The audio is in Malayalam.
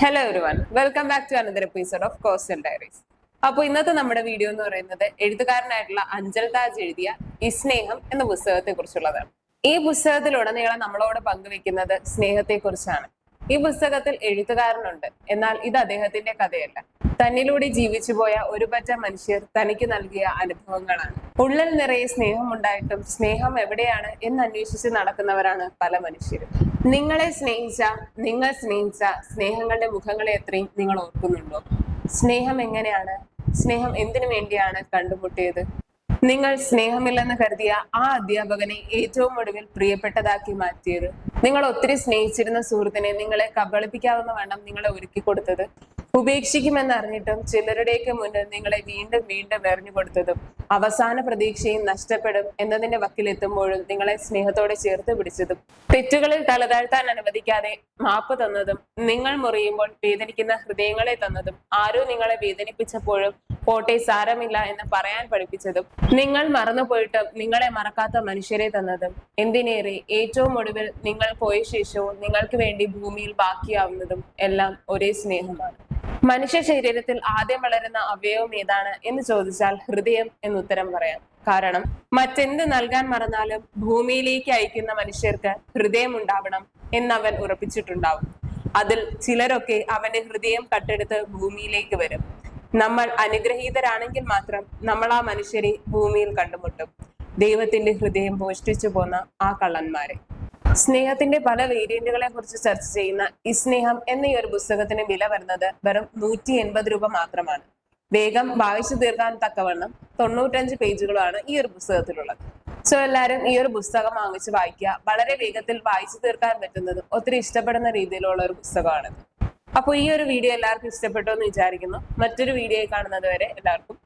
Hello everyone welcome back to another episode of coastal diaries അപ്പോൾ ഇന്നത്തെ നമ്മുടെ വീഡിയോ എന്ന് പറയുന്നത് എഴുത്തുകാരനായിട്ടുള്ള അഞ്ചൽ താജ് എഴുതിയ ഈ സ്നേഹം എന്ന പുസ്തകത്തെ കുറിച്ചുള്ളതാണ് ഈ പുസ്തകത്തിലുടനീളം നമ്മളോട് പങ്കുവെക്കുന്നത് സ്നേഹത്തെ കുറിച്ചാണ് ഈ പുസ്തകത്തിൽ എഴുത്തുകാരനുണ്ട്. എന്നാൽ ഇത് അദ്ദേഹത്തിന്റെ കഥയല്ല. തന്നിലൂടെ ജീവിച്ചുപോയ ഒരു പറ്റ മനുഷ്യർ തനിക്ക് നൽകിയ അനുഭവങ്ങളാണ്. ഉള്ളിൽ നിറയെ സ്നേഹമുണ്ടായിട്ടും സ്നേഹം എവിടെയാണ് എന്ന് അന്വേഷിച്ച് നടക്കുന്നവരാണ് പല മനുഷ്യരും. നിങ്ങളെ സ്നേഹിച്ച നിങ്ങൾ സ്നേഹിച്ച സ്നേഹങ്ങളുടെ മുഖങ്ങളെ എത്രയും നിങ്ങൾ ഓർക്കുന്നുണ്ടോ? സ്നേഹം എങ്ങനെയാണ്? സ്നേഹം എന്തിനു വേണ്ടിയാണ് കണ്ടുമുട്ടിയത്? നിങ്ങൾ സ്നേഹമില്ലെന്ന് കരുതിയ ആ അധ്യാപകനെ ഏറ്റവും ഒടുവിൽ പ്രിയപ്പെട്ടതാക്കി മാറ്റിയത്? നിങ്ങൾ ഒത്തിരി സ്നേഹിച്ചിരുന്ന സുഹൃത്തിനെ നിങ്ങളെ കബളിപ്പിക്കാവുന്ന വണ്ണം നിങ്ങളെ ഒരുക്കി കൊടുത്തത്? ഉപേക്ഷിക്കുമെന്ന് അറിഞ്ഞിട്ടും ചിലരുടെയൊക്കെ മുന്നിൽ നിങ്ങളെ വീണ്ടും വീണ്ടും എറിഞ്ഞു കൊടുത്തതും അവസാന പ്രതീക്ഷയും നഷ്ടപ്പെടും എന്നതിന്റെ വക്കിലെത്തുമ്പോഴും നിങ്ങളെ സ്നേഹത്തോടെ ചേർത്ത് പിടിച്ചതും തെറ്റുകളിൽ തലതാഴ്ത്താൻ അനുവദിക്കാതെ മാപ്പ് തന്നതും നിങ്ങൾ മുറിയുമ്പോൾ വേദനിക്കുന്ന ഹൃദയങ്ങളെ തന്നതും ആരോ നിങ്ങളെ വേദനിപ്പിച്ചപ്പോഴും പോട്ടെ സാരമില്ല എന്ന് പറയാൻ പഠിപ്പിച്ചതും നിങ്ങൾ മറന്നുപോയിട്ടും നിങ്ങളെ മറക്കാത്ത മനുഷ്യരെ തന്നതും എന്തിനേറെ ഏറ്റവും ഒടുവിൽ നിങ്ങൾ പോയ ശേഷവും നിങ്ങൾക്ക് വേണ്ടി ഭൂമിയിൽ ബാക്കിയാവുന്നതും എല്ലാം ഒരേ സ്നേഹമാണ്. മനുഷ്യ ശരീരത്തിൽ ആദ്യം വളരുന്ന അവയവം ഏതാണ് എന്ന് ചോദിച്ചാൽ ഹൃദയം എന്ന് ഉത്തരം പറയാം. കാരണം മറ്റെന്ത് നൽകാൻ മറന്നാലും ഭൂമിയിലേക്ക് അയക്കുന്ന മനുഷ്യർക്ക് ഹൃദയം ഉണ്ടാവണം എന്നവൻ ഉറപ്പിച്ചിട്ടുണ്ടാവും. അതിൽ ചിലരൊക്കെ അവന്റെ ഹൃദയം കട്ടെടുത്ത് ഭൂമിയിലേക്ക് വരും. നമ്മൾ അനുഗ്രഹീതരാണെങ്കിൽ മാത്രം നമ്മൾ ആ മനുഷ്യരെ ഭൂമിയിൽ കണ്ടുമുട്ടും. ദൈവത്തിന്റെ ഹൃദയം മോഷ്ടിച്ചു പോന്ന ആ കള്ളന്മാരെ. സ്നേഹത്തിന്റെ പല വേരിയന്റുകളെ കുറിച്ച് ചർച്ച ചെയ്യുന്ന ഈ സ്നേഹം എന്ന ഈ ഒരു പുസ്തകത്തിന് വില വരുന്നത് വെറും നൂറ്റി എൺപത് രൂപ മാത്രമാണ്. വേഗം വായിച്ചു തീർക്കാൻ തക്കവണ്ണം തൊണ്ണൂറ്റഞ്ച് പേജുകളാണ് ഈ ഒരു പുസ്തകത്തിലുള്ളത്. സോ എല്ലാവരും ഈ ഒരു പുസ്തകം വാങ്ങിച്ച് വായിക്കുക. വളരെ വേഗത്തിൽ വായിച്ചു തീർക്കാൻ പറ്റുന്നതും ഒത്തിരി ഇഷ്ടപ്പെടുന്ന രീതിയിലുള്ള ഒരു പുസ്തകമാണിത്. അപ്പോൾ ഈ ഒരു വീഡിയോ എല്ലാവർക്കും ഇഷ്ടപ്പെട്ടു എന്ന് വിചാരിക്കുന്നു. മറ്റൊരു വീഡിയോ കാണുന്നത് വരെ എല്ലാവർക്കും